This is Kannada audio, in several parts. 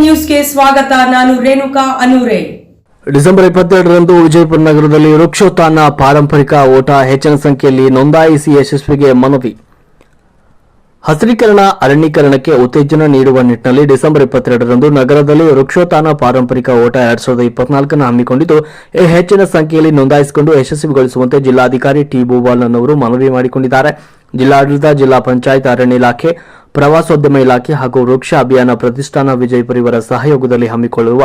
ನ್ಯೂಸ್ಗೆ ಸ್ವಾಗತ, ನಾನು ರೇಣುಕಾ ಡಿಸೆಂಬರ್ ಇಪ್ಪತ್ತೆರಡರಂದು ವಿಜಯಪುರ ನಗರದಲ್ಲಿ ವೃಕ್ಷೋತ್ಥಾನ ಪಾರಂಪರಿಕ ಓಟ ಹೆಚ್ಚಿನ ಸಂಖ್ಯೆಯಲ್ಲಿ ನೋಂದಾಯಿಸಿ ಯಶಸ್ವಿಗೆ ಮನವಿ. ಹಸಿರೀಕರಣ ಅರಣ್ಯೀಕರಣಕ್ಕೆ ಉತ್ತೇಜನ ನೀಡುವ ನಿಟ್ಟಿನಲ್ಲಿ ಡಿಸೆಂಬರ್ ಇಪ್ಪತ್ತೆರಡರಂದು ನಗರದಲ್ಲಿ ವೃಕ್ಷೋತ್ಥಾನ ಪಾರಂಪರಿಕ ಓಟ ಎರಡ್ ಸಾವಿರದ ಇಪ್ಪತ್ನಾಲ್ಕನ್ನು ಹಮ್ಮಿಕೊಂಡಿದ್ದು ಹೆಚ್ಚಿನ ಸಂಖ್ಯೆಯಲ್ಲಿ ನೋಂದಾಯಿಸಿಕೊಂಡು ಯಶಸ್ವಿಗೊಳಿಸುವಂತೆ ಜಿಲ್ಲಾಧಿಕಾರಿ ಟಿ ಭೂಬಾಲನ್ ಅವರು ಮನವಿ ಮಾಡಿಕೊಂಡಿದ್ದಾರೆ. ಜಿಲ್ಲಾಡಳಿತ, ಜಿಲ್ಲಾ ಪಂಚಾಯತ್, ಅರಣ್ಯ ಇಲಾಖೆ ಪ್ರವಾಸೋದ್ಯಮ ಇಲಾಖೆ ಹಾಗೂ ವೃಕ್ಷ ಅಭಿಯಾನ ಪ್ರತಿಷ್ಠಾನ ವಿಜಯಪುರ ಇವರ ಸಹಯೋಗದಲ್ಲಿ ಹಮ್ಮಿಕೊಳ್ಳುವ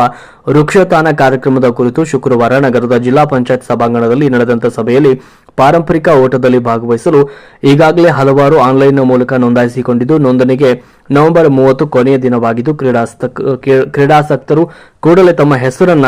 ವೃಕ್ಷತಾನ ಕಾರ್ಯಕ್ರಮದ ಕುರಿತು ಶುಕ್ರವಾರ ನಗರದ ಜಿಲ್ಲಾ ಪಂಚಾಯತ್ ಸಭಾಂಗಣದಲ್ಲಿ ನಡೆದಂತ ಸಭೆಯಲ್ಲಿ ಪಾರಂಪರಿಕ ಓಟದಲ್ಲಿ ಭಾಗವಹಿಸಲು ಈಗಾಗಲೇ ಹಲವಾರು ಆನ್ಲೈನ್ ಮೂಲಕ ನೋಂದಾಯಿಸಿಕೊಂಡಿದ್ದು, ನೋಂದಣಿಗೆ ನವೆಂಬರ್ ಮೂವತ್ತು ಕೊನೆಯ ದಿನವಾಗಿದ್ದು, ಕ್ರೀಡಾಸಕ್ತ- ಕ್ರೀ- ಕ್ರೀಡಾಸಕ್ತರು ಕೂಡಲೇ ತಮ್ಮ ಹೆಸರನ್ನ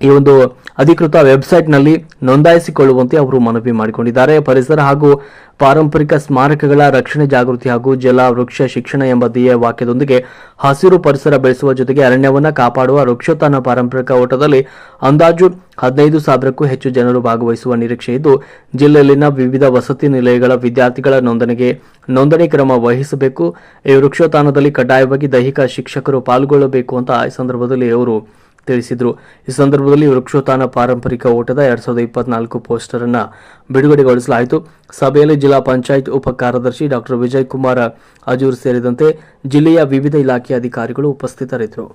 ಈ ಒಂದು ಅಧಿಕೃತ ವೆಬ್ಸೈಟ್ನಲ್ಲಿ ನೋಂದಾಯಿಸಿಕೊಳ್ಳುವಂತೆ ಅವರು ಮನವಿ ಮಾಡಿಕೊಂಡಿದ್ದಾರೆ. ಪರಿಸರ ಹಾಗೂ ಪಾರಂಪರಿಕ ಸ್ಮಾರಕಗಳ ರಕ್ಷಣೆ ಜಾಗೃತಿ ಹಾಗೂ ಜಲ ವೃಕ್ಷ ಶಿಕ್ಷಣ ಎಂಬ ಧ್ಯೇಯ ವಾಕ್ಯದೊಂದಿಗೆ ಹಸಿರು ಪರಿಸರ ಬೆಳೆಸುವ ಜೊತೆಗೆ ಅರಣ್ಯವನ್ನು ಕಾಪಾಡುವ ವೃಕ್ಷೋತ್ಥಾನ ಪಾರಂಪರಿಕ ಓಟದಲ್ಲಿ ಅಂದಾಜು ಹದಿನೈದು ಸಾವಿರಕ್ಕೂ ಹೆಚ್ಚು ಜನರು ಭಾಗವಹಿಸುವ ನಿರೀಕ್ಷೆ ಇದ್ದು, ಜಿಲ್ಲೆಯಲ್ಲಿನ ವಿವಿಧ ವಸತಿ ನಿಲಯಗಳ ವಿದ್ಯಾರ್ಥಿಗಳ ನೋಂದಣಿಗೆ ನೋಂದಣಿ ಕ್ರಮ ವಹಿಸಬೇಕು. ಈ ವೃಕ್ಷೋತ್ಥಾನದಲ್ಲಿ ಕಡ್ಡಾಯವಾಗಿ ದೈಹಿಕ ಶಿಕ್ಷಕರು ಪಾಲ್ಗೊಳ್ಳಬೇಕು ಅಂತ ಈ ಸಂದರ್ಭದಲ್ಲಿ ಅವರು ತಿಳಿಸಿದರು. ಈ ಸಂದರ್ಭದಲ್ಲಿ ವೃಕ್ಷೋತ್ಥಾನ ಪಾರಂಪರಿಕ ಓಟದ ಎರಡ್ ಸಾವಿರದ ಇಪ್ಪತ್ನಾಲ್ಕು ಪೋಸ್ಟರ್ ಅನ್ನು ಬಿಡುಗಡೆಗೊಳಿಸಲಾಯಿತು. ಸಭೆಯಲ್ಲಿ ಜಿಲ್ಲಾ ಪಂಚಾಯತ್ ಉಪ ಕಾರ್ಯದರ್ಶಿ ಡಾಕ್ಟರ್ ವಿಜಯ್ ಕುಮಾರ್ ಅಜೂರ್ ಸೇರಿದಂತೆ ಜಿಲ್ಲೆಯ ವಿವಿಧ ಇಲಾಖೆ ಅಧಿಕಾರಿಗಳು ಉಪಸ್ಥಿತರಿದ್ದರು.